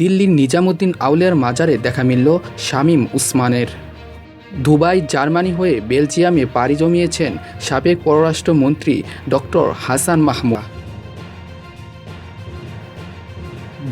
দিল্লির নিজামুদ্দিন আউলিয়ার মাজারে দেখা মিলল শামীম উসমানের। দুবাই, জার্মানি হয়ে বেলজিয়ামে পাড়ি জমিয়েছেন সাবেক পররাষ্ট্রমন্ত্রী ডক্টর হাসান মাহমুদ।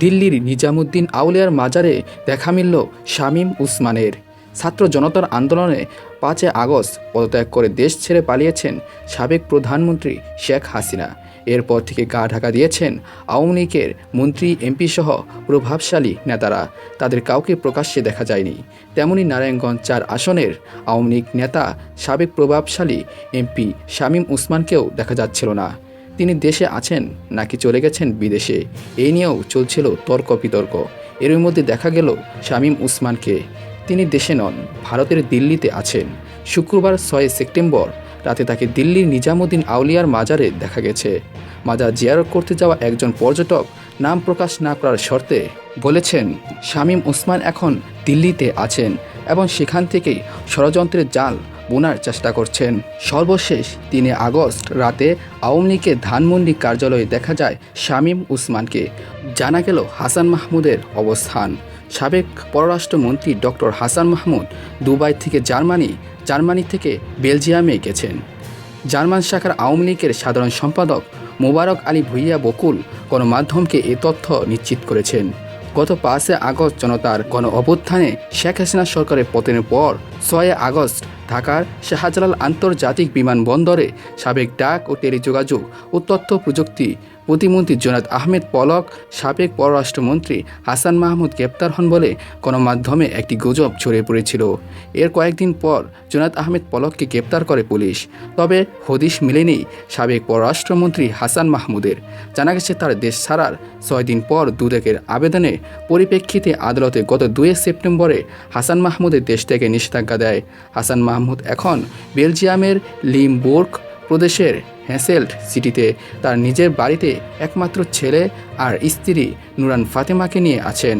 দিল্লির নিজামুদ্দিন আউলিয়ার মাজারে দেখা মিলল শামীম উসমানের। ছাত্র জনতার আন্দোলনে পাঁচে আগস্ট পদত্যাগ করে দেশ ছেড়ে পালিয়েছেন সাবেক প্রধানমন্ত্রী শেখ হাসিনা। এরপর থেকে গা ঢাকা দিয়েছেন আওয়ামী লীগের মন্ত্রী, এমপি সহ প্রভাবশালী নেতারা। তাদের কাউকে প্রকাশ্যে দেখা যায়নি। তেমনি নারায়ণগঞ্জ চার আসনের আওয়ামী লীগ নেতা, সাবেক প্রভাবশালী এমপি শামীম উসমানকেও দেখা যাচ্ছিল না। তিনি দেশে আছেন নাকি চলে গেছেন বিদেশে? এই নিয়েও চলছিল তর্ক বিতর্ক এর মধ্যে দেখা গেল শামীম উসমানকে। তিনি দেশে নন, ভারতের দিল্লিতে আছেন। শুক্রবার ছয় সেপ্টেম্বর রাতে তাকে দিল্লির নিজামুদ্দিন আউলিয়ার মাজারে দেখা গেছে। মাজার জিয়ারত করতে যাওয়া একজন পর্যটক নাম প্রকাশ না করার শর্তে বলেছেন, শামীম উসমান এখন দিল্লিতে আছেন এবং সেখান থেকেই ষড়যন্ত্রের জাল বোনার চেষ্টা করছেন। সর্বশেষ তিনে আগস্ট রাতে আওয়ামী লীগের ধানমন্ডি কার্যালয়ে দেখা যায় শামীম উসমানকে। জানা গেল হাসান মাহমুদের অবস্থান। সাবেক পররাষ্ট্রমন্ত্রী ডক্টর হাসান মাহমুদ দুবাই থেকে জার্মানি জার্মানি থেকে বেলজিয়ামে গেছেন। জার্মান শাখার আওয়ামী লীগের সাধারণ সম্পাদক মোবারক আলী ভুইয়া বকুল গণমাধ্যমকে এ তথ্য নিশ্চিত করেছেন। গত পাঁচে আগস্ট জনতার গণ অভ্যুত্থানে শেখ হাসিনা সরকারের পতনের পর ছয় আগস্ট ঢাকার শাহজালাল আন্তর্জাতিক বিমানবন্দরে সাবেক ডাক ও টেলিযোগাযোগ ও তথ্য প্রযুক্তি প্রতিমন্ত্রী জোনাদ আহমেদ পলক, সাবেক পররাষ্ট্রমন্ত্রী হাসান মাহমুদ গ্রেপ্তার হন বলে গণমাধ্যমে একটি গুজব ছড়িয়ে পড়েছিল। এর কয়েকদিন পর জোনাদ আহমেদ পলককে গ্রেপ্তার করে পুলিশ। তবে হদিশ মিলেনি সাবেক পররাষ্ট্রমন্ত্রী হাসান মাহমুদের। জানা গেছে তার দেশ ছাড়ার ছয় দিন পর দুদকের আবেদনের পরিপ্রেক্ষিতে আদালতে গত দুই সেপ্টেম্বরে হাসান মাহমুদের দেশ থেকে নিষেধাজ্ঞা দেয়। হাসান মাহমুদ এখন বেলজিয়ামের লিমবোর্গ প্রদেশের হ্যাসেল্ট সিটিতে। তার নিজের বাড়িতে একমাত্র ছেলে আর স্ত্রী নুরান ফাতেমাকে নিয়ে আছেন।